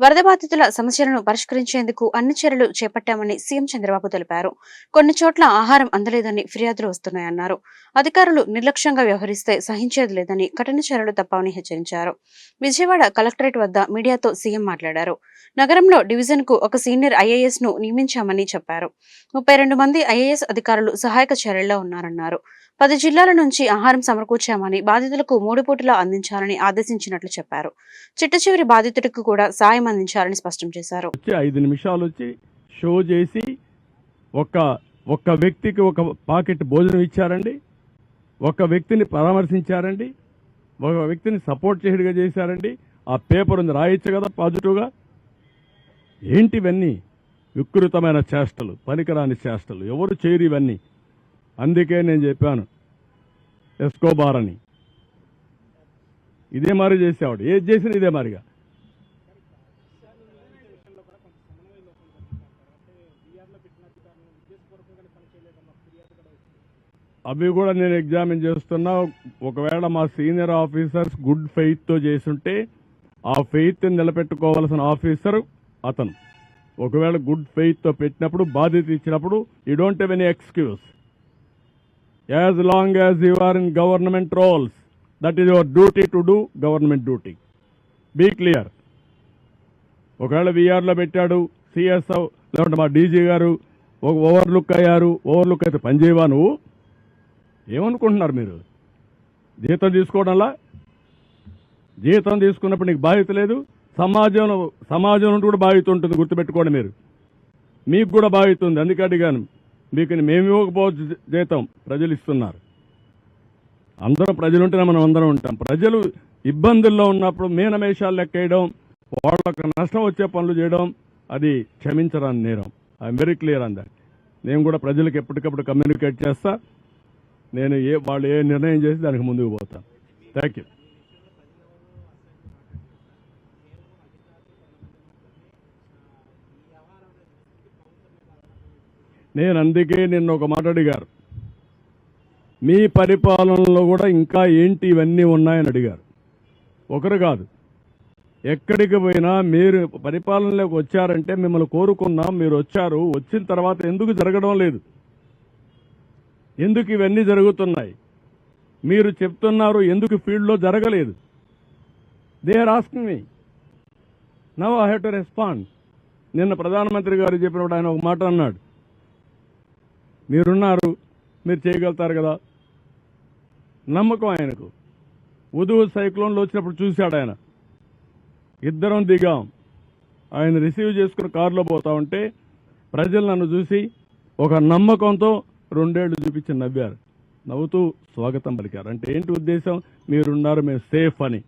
వరద బాధితుల సమస్యలను పరిష్కరించేందుకు అన్ని చర్యలు చేపట్టామని సీఎం చంద్రబాబు తెలిపారు. కొన్ని చోట్ల ఆహారం అందలేదని ఫిర్యాదులు వస్తున్నాయన్నారు. అధికారులు నిర్లక్ష్యంగా వ్యవహరిస్తే సహించేది లేదని కఠిన చర్యలు తప్పవని హెచ్చరించారు. విజయవాడ కలెక్టరేట్ వద్ద మీడియాతో సీఎం మాట్లాడారు. నగరంలో డివిజన్కు ఒక సీనియర్ ఐఏఎస్ను నియమించామని చెప్పారు. ముప్పై రెండు మంది ఐఏఎస్ అధికారులు సహాయక చర్యల్లో ఉన్నారన్నారు. పది జిల్లాల నుంచి ఆహారం సమకూర్చామని బాధితులకు మూడు పూటలా అందించాలని ఆదేశించినట్లు చెప్పారు. చిట్ట చివరి బాధితుడికి కూడా సాయం అందించాలని స్పష్టం చేశారు. ఐదు నిమిషాలు వచ్చి షో చేసి ఒక ఒక్క వ్యక్తికి ఒక పాకెట్ భోజనం ఇచ్చారండి. ఒక వ్యక్తిని పరామర్శించారండి. ఒక వ్యక్తిని సపోర్ట్ చేయడుగా చేశారండి. ఆ పేపర్ ఉంది రాయొచ్చు కదా పాజిటివ్గా. ఏంటివన్నీ వికృతమైన చేష్టలు పనికిరాని చేష్టలు. ఎవరు చేయరు ఇవన్నీ. అందుకే నేను చెప్పాను ఎస్కోబార్ అని. ఇదే మారి చేసేవాడు. ఏది చేసినా ఇదే మారిగా. అవి కూడా నేను ఎగ్జామిన్ చేస్తున్నా. ఒకవేళ మా సీనియర్ ఆఫీసర్స్ గుడ్ ఫెయిత్తో చేసుంటే ఆ ఫెయిత్ నిలబెట్టుకోవాల్సిన ఆఫీసర్ అతను. ఒకవేళ గుడ్ ఫెయిత్తో పెట్టినప్పుడు బాధ్యత ఇచ్చినప్పుడు you don't have any excuse. As long as you are in government roles that is your duty to do government duty be clear ఒకవేళ వీఆర్లో పెట్టాడు సిఎస్ లేకుంటే మా డీజీ గారు ఒక ఓవర్లుక్ అయ్యారు ఓవర్లుక్ అయితే పనిచేయవా నువ్వు? ఏమనుకుంటున్నారు మీరు? జీతం తీసుకోవడంలా జీతం తీసుకున్నప్పుడు నీకు బాధ్యత లేదు సమాజంలో సమాజం నుండి కూడా బాధ్యత ఉంటుంది గుర్తుపెట్టుకోండి మీరు. మీకు కూడా బాధ్యత ఉంది అందుకే అడిగాను. మీకు మేము ఇవ్వకపోవచ్చు జీతం ప్రజలు ఇస్తున్నారు. అందరం ప్రజలు ఉంటేనే మనం అందరం ఉంటాం. ప్రజలు ఇబ్బందుల్లో ఉన్నప్పుడు మీనమేషాలు లెక్కేయడం వాళ్ళకు నష్టం వచ్చే పనులు చేయడం అది క్షమించరాని నేరం. I'm very clear on that నేను కూడా ప్రజలకు ఎప్పటికప్పుడు కమ్యూనికేట్ చేస్తా. నేను ఏ వాళ్ళు ఏ నిర్ణయం చేసి దానికి ముందుకు పోతాను థ్యాంక్ యూ నేను అందుకే నిన్న ఒక మాట అడిగారు. మీ పరిపాలనలో కూడా ఇంకా ఏంటి ఇవన్నీ ఉన్నాయని అడిగారు. ఒకరు కాదు. ఎక్కడికి పోయినా మీరు పరిపాలనలోకి వచ్చారంటే మిమ్మల్ని కోరుకున్నాం మీరు వచ్చారు వచ్చిన తర్వాత ఎందుకు జరగడం లేదు? ఎందుకు ఇవన్నీ జరుగుతున్నాయి? మీరు చెప్తున్నారు ఎందుకు ఫీల్డ్లో జరగలేదు? They are asking me. Now I have to respond. నిన్న ప్రధానమంత్రి గారు చెప్పినప్పుడు ఆయన ఒక మాట అన్నాడు. మీరున్నారు మీరు చేయగలుగుతారు కదా? నమ్మకం ఆయనకు. ఉదువు సైక్లోన్లో వచ్చినప్పుడు చూశాడు ఆయన. ఇద్దరం దిగాం. ఆయన రిసీవ్ చేసుకుని కారులో పోతా ఉంటే ప్రజలు నన్ను చూసి ఒక నమ్మకంతో రెండేళ్ళు చూపించి నవ్వారు. నవ్వుతూ స్వాగతం పలికారు. అంటే ఏంటి ఉద్దేశం? మీరున్నారు మేము సేఫ్ అని.